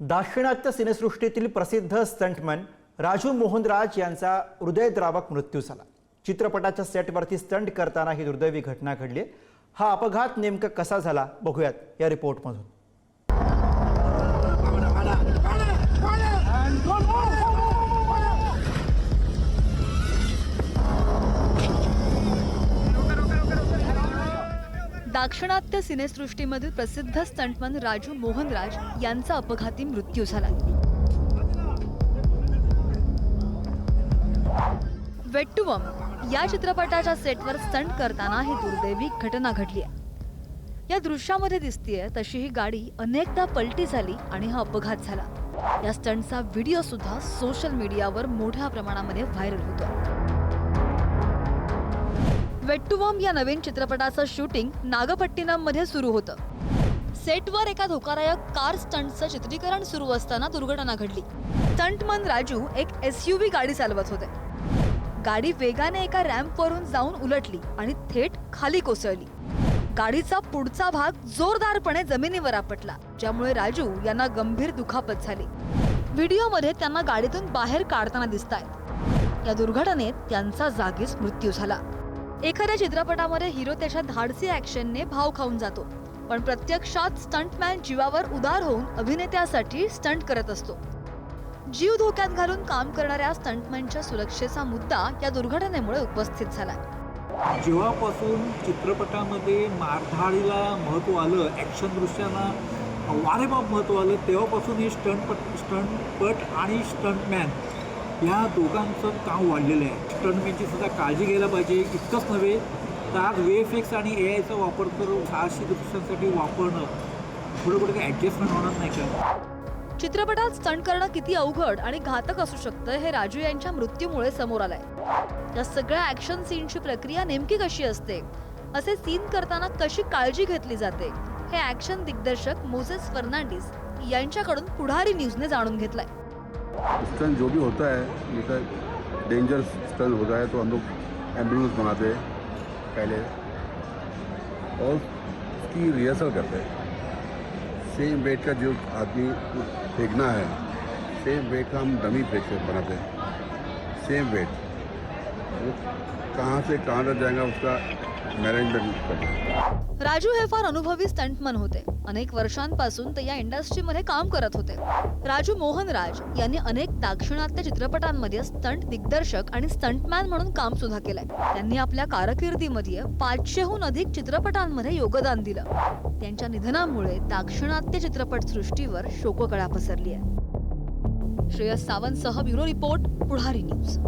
दाक्षिणात्य सिनेसृष्टीतील प्रसिद्ध स्टंटमन राजू मोहनराज यांचा हृदयद्रावक मृत्यू झाला. चित्रपटाच्या सेटवरती स्टंट करताना ही दुर्दैवी घटना घडली. हा अपघात नेमका कसा झाला? बघूयात या रिपोर्टमधून. दाक्षिणात्य सिनेसृष्टीमधील प्रसिद्ध स्टंटमन राजू मोहनराज यांचा अपघाती मृत्यू झाला. वेट्टुवम या चित्रपटाच्या सेटवर स्टंट करताना ही दुर्दैवी घटना घडली आहे. या दृश्यामध्ये दिसतीये तशी ही गाडी अनेकदा पलटी झाली आणि हा अपघात झाला. या स्टंटचा व्हिडिओ सुद्धा सोशल मीडियावर मोठ्या प्रमाणामध्ये व्हायरल होतो वेट्टुवम या नवीन चित्रपटाचं शूटिंग नागपट्टिनममध्ये सुरू होतं. सेटवर एका धोकादायक कार स्टंटचं चित्रीकरण सुरू असताना दुर्घटना घडली. स्टंटमन राजू एक एस गाडी चालवत होते. गाडी वेगाने एका रॅम्पवरून जाऊन उलटली आणि थेट खाली कोसळली. गाडीचा पुढचा भाग जोरदारपणे जमिनीवर आपटला ज्यामुळे राजू यांना गंभीर दुखापत झाली. व्हिडिओमध्ये त्यांना गाडीतून बाहेर काढताना दिसत आहेत या दुर्घटनेत त्यांचा जागीच मृत्यू झाला. एखाद्या चित्रपटामध्ये हिरो त्याच्या धाडसी ॲक्शनने भाव खाऊन जातो पण प्रत्यक्षात स्टंटमॅन जीवावर उदार होऊन अभिनेत्यासाठी स्टंट करत असतो. जीव धोक्यात घालून काम करणाऱ्या स्टंटमॅनच्या सुरक्षेचा मुद्दा या दुर्घटनेमुळे उपस्थित झाला. जेव्हापासून चित्रपटामध्ये मारधाडीला महत्त्व आलं ॲक्शन दृश्यांना वारेबाब महत्त्व आलं तेव्हापासून हे स्टंटपट स्टंटपट आणि स्टंटमॅन ह्या दोघांचं काम वाढलेलं आहे. स्टंटमॅनची सुद्धा काळजी घ्यायला पाहिजे. इतकंच नव्हे तर आज वे आणि ए आयचा वापर करून साहसी दृश्यांसाठी वापरणं. थोडं कुठे काही ॲडजस्टमेंट होणार नाही का? चित्रपटात स्टंट करणं किती अवघड आणि घातक असू शकतं हे राजू यांच्या मृत्यूमुळे समोर आलंय. या सगळ्या ऍक्शन सीनची प्रक्रिया नेमकी कशी असते? असे सीन करताना कशी काळजी घेतली जाते? हे ऍक्शन दिग्दर्शक मोसेस फर्नांडिस यांच्याकडून पुढारी न्यूजने जाणून घेतलंय. स्टंट जो भी होता है जैसा डेंजर स्टंट होता है तो हम लोग एंबुलेंस बनाते हैं, पहले। और उसकी रिहर्सल करते हैं। सेम वेट का जो आदमी फेंकना है सेम वेट का हम डमी फेंक बनाते हैं। सेम वेट वो कहाँ से कहाँ तक जाएगा, उसका राजू हे फार अनुभवी स्टंटमन होते. अनेक वर्षांपासून ते या इंडस्ट्रीमध्ये काम करत होते. राजू मोहन राज यांनी अनेक दाक्षिणात्य चित्रपटांमध्ये स्टंट दिग्दर्शक आणि स्टंटमॅन म्हणून काम सुद्धा केलंय. त्यांनी आपल्या कारकिर्दीमध्ये पाचशेहून अधिक चित्रपटांमध्ये योगदान दिलं. त्यांच्या निधनामुळे दाक्षिणात्य चित्रपट सृष्टीवर शोककळा पसरली आहे श्रेयस सावंतसह ब्युरो रिपोर्ट पुढारी न्यूज.